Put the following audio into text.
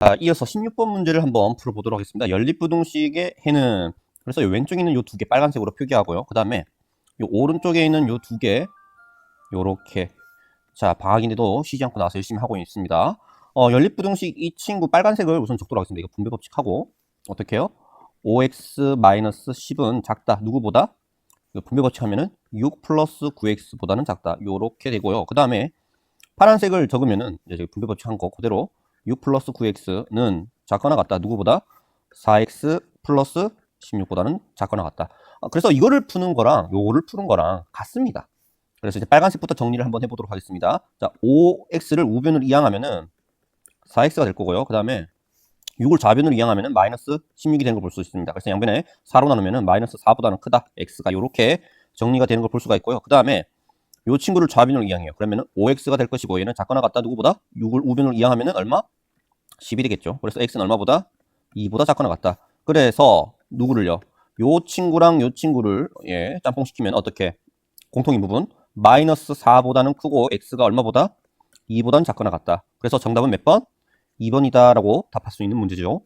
자, 이어서 16번 문제를 한번 풀어보도록 하겠습니다. 연립부등식의 해는 그래서 이 왼쪽에 있는 이 두 개 빨간색으로 표기하고요. 그 다음에 이 오른쪽에 있는 이 두 개 요렇게 자 방학인데도 쉬지 않고 나와서 열심히 하고 있습니다. 어, 연립부등식 이 친구 빨간색을 우선 적도록 하겠습니다. 이거 분배 법칙하고 어떻게 해요? 5x-10은 작다. 누구보다? 이거 분배 법칙 하면은 6 플러스 9x보다는 작다. 요렇게 되고요. 그 다음에 파란색을 적으면은 이제 분배 법칙 한 거 그대로 6 플러스 9x는 작거나 같다. 누구보다? 4x 플러스 16보다는 작거나 같다. 아, 그래서 이거를 푸는 거랑 요거를 푸는 거랑 같습니다. 그래서 이제 빨간색부터 정리를 한번 해보도록 하겠습니다. 자, 5x를 우변으로 이항하면은 4x가 될 거고요. 그 다음에 6을 좌변으로 이항하면은 마이너스 16이 되는 걸 볼 수 있습니다. 그래서 양변에 4로 나누면은 마이너스 4보다는 크다. x가 이렇게 정리가 되는 걸 볼 수가 있고요. 그 다음에 이 친구를 좌변으로 이항해요. 그러면은 5x가 될 것이고 얘는 작거나 같다 누구보다 6을 우변으로 이항하면은 얼마? 10이 되겠죠. 그래서 x는 얼마보다? 2보다 작거나 같다. 그래서 누구를요? 요 친구랑 요 친구를 예, 짬뽕 시키면 어떻게? 공통인 부분 마이너스 4보다는 크고 x가 얼마보다? 2보다는 작거나 같다. 그래서 정답은 몇 번? 2번이다라고 답할 수 있는 문제죠.